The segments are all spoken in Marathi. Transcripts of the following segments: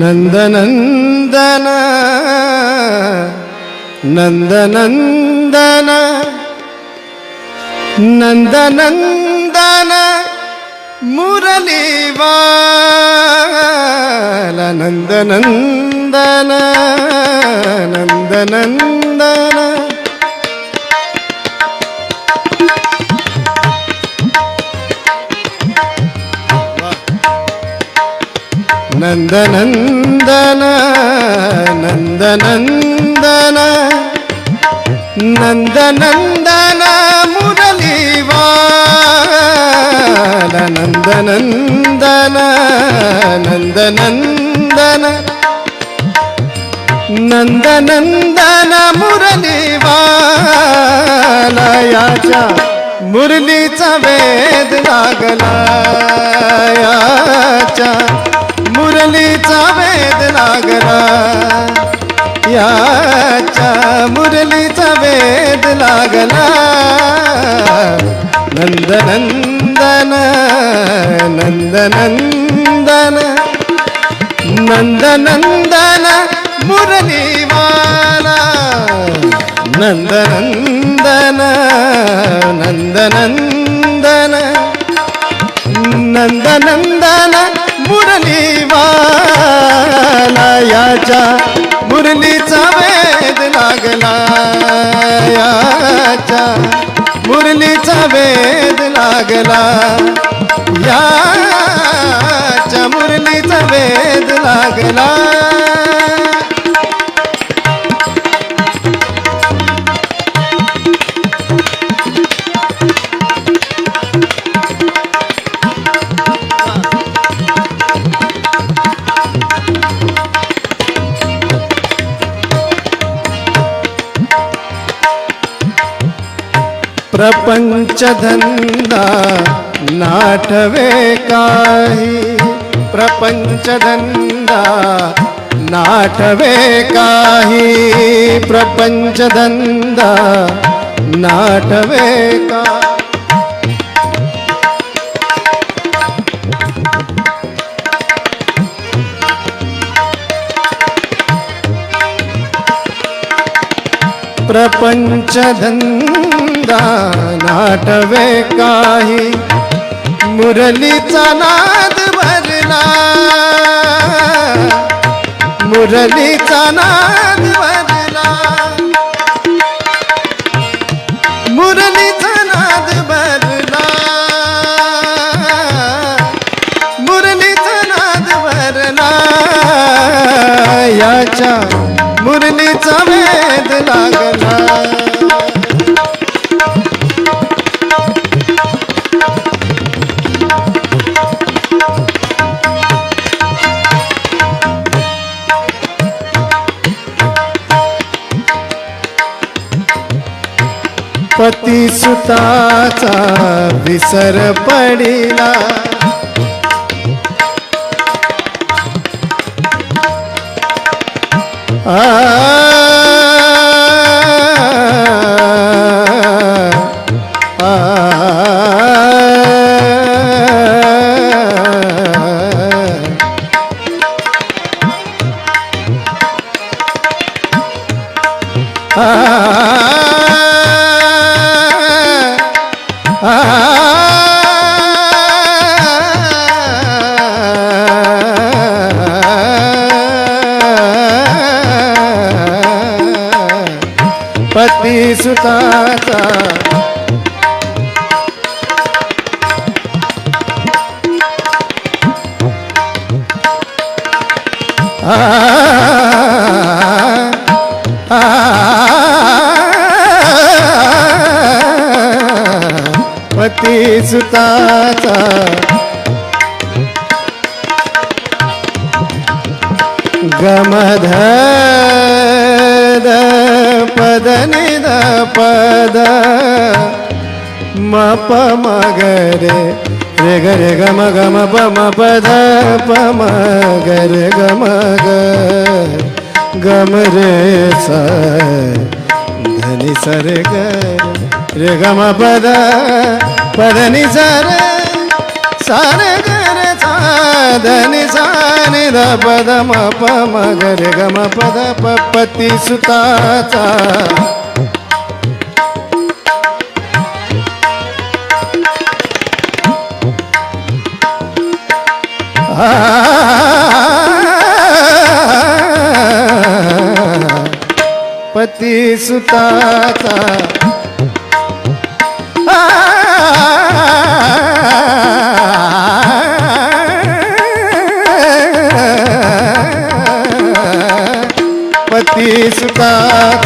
நந்தநந்தன நந்தநந்தன நந்தநந்தன முரளிவால நந்தநந்தன நந்தநந்தன. नंदनंदन नंदनंदन नंदनंदन मुरलीवाल नंदनंदन नंदनंदन नंदनंदन मुरलीवाल याच्या मुरलीचा वेद लागला वेद लागला नंदनंदन नंदनंदन नंदनंदन मुरलीवाला नंदनंदन नंदनंदन नंदनंदन मुरलीवाला याच्या मुरलीचा वेद लागला याच्या मुरलीचा वेद लागला. याच्या मुरलीचा वेद लागला. प्रपंच धंदा नाठवे काही। प्रपंच धंदा नाठवे काही। प्रपंच धंदा नाठवे का प्रपंच धंदा प्रपंचधंदा नाटवे काही. मुरलीचा नाद भरला. मुरलीचा नाद भरला. सुताचा विसर पडिला आ पती सुताचा. गमध पद निद पद मप मगरे रे ग रे ग म ग म प म प ध प म ग रे ग म ग. ग म रे सा धनी स रे ग. रे ग म प ध प ध नि स रे. सा रे ग रे सा धनी नि ध प ध म प म ग रे ग म प ध प पती सुताचा.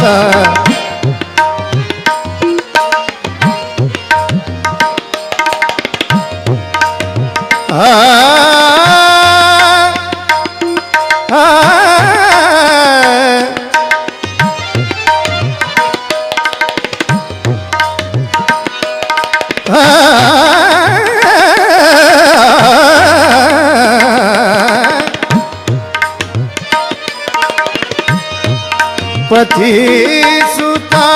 आ पथी सुता।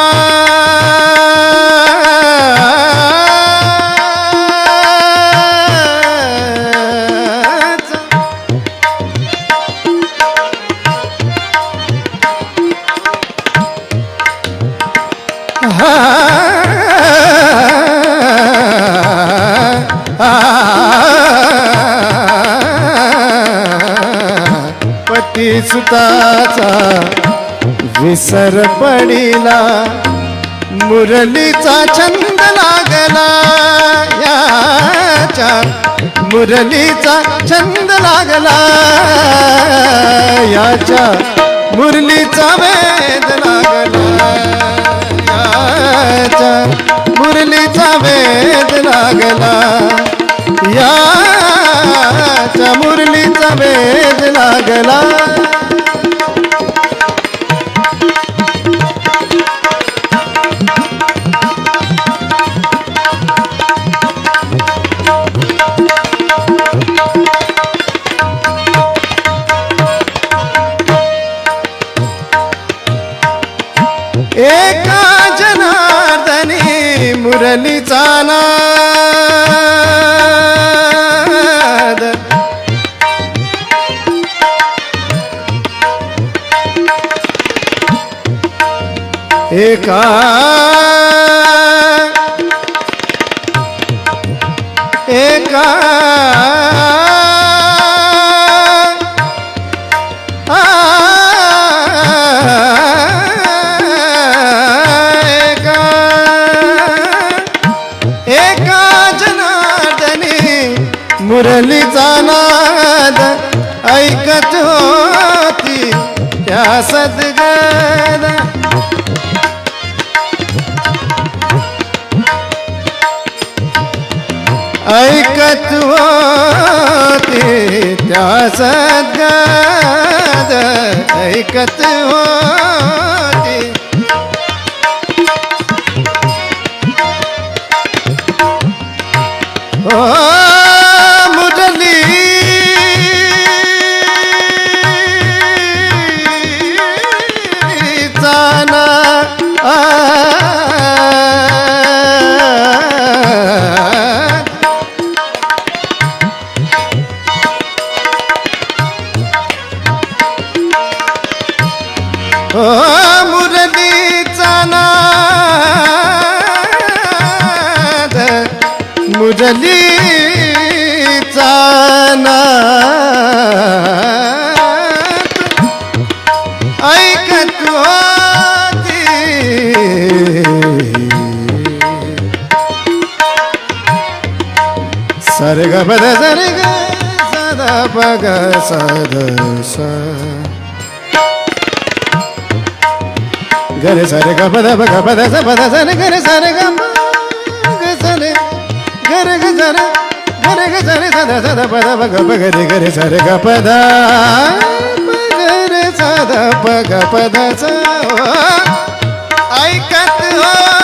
पती सुताचा विसर पडिला. मुरलीचा छंद लागला. याच्या मुरलीचा छंद लागला. याच्या मुरलीचा वेद लागला. याच्या मुरलीचा वेद लागला. याच्या मुरलीचा वेद लागला. एका एका मुरलीचा नाद ऐकत होती त्या सद ऐकत होती त्या सद्गद ऐकत होती ओ मुरलीचा नाद ऐकत होती. सर्ग पद सर्ग सदा बग सद सा. सरग बद बग बद ग पद गर पद घर ग घर रे गरे ग पद ग रे गरे सारे ग पद। घर ग रे पद ऐकत हो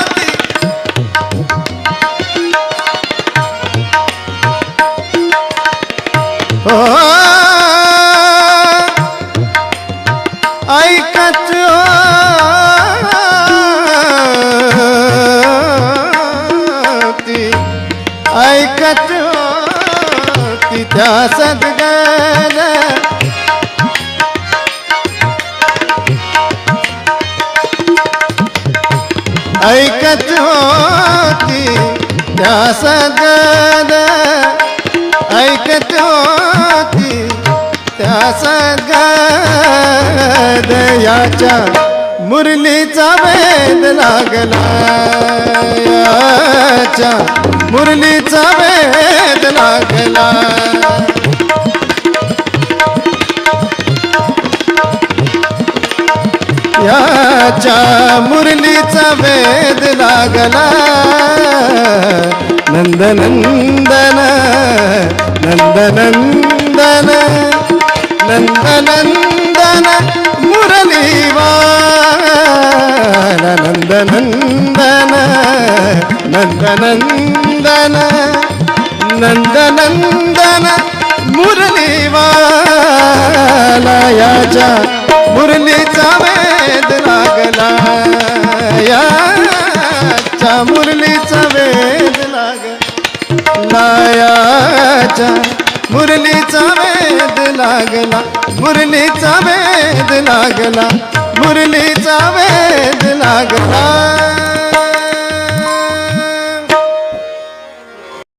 होती ऐकत होती त्या सद्गद ऐकत होती त्या सद्गद याच्या मुरलीचा वेद लागला. याच्या मुरलीचा वेद लागला. याच्या मुरलीचा वेद लागला नंदनंदन नंदनंदन नंदनंदन मुरलीवाला नंदनंदन नंदनंदन नंदनंदन मुरलीवालायाच्या मुरलीचा वेद लागला याच्या मुरलीचा वेद लागला याच्या मुरलीचा वेद लागला. मुरलीचा वेद लागला. मुरलीचा वेद लागला.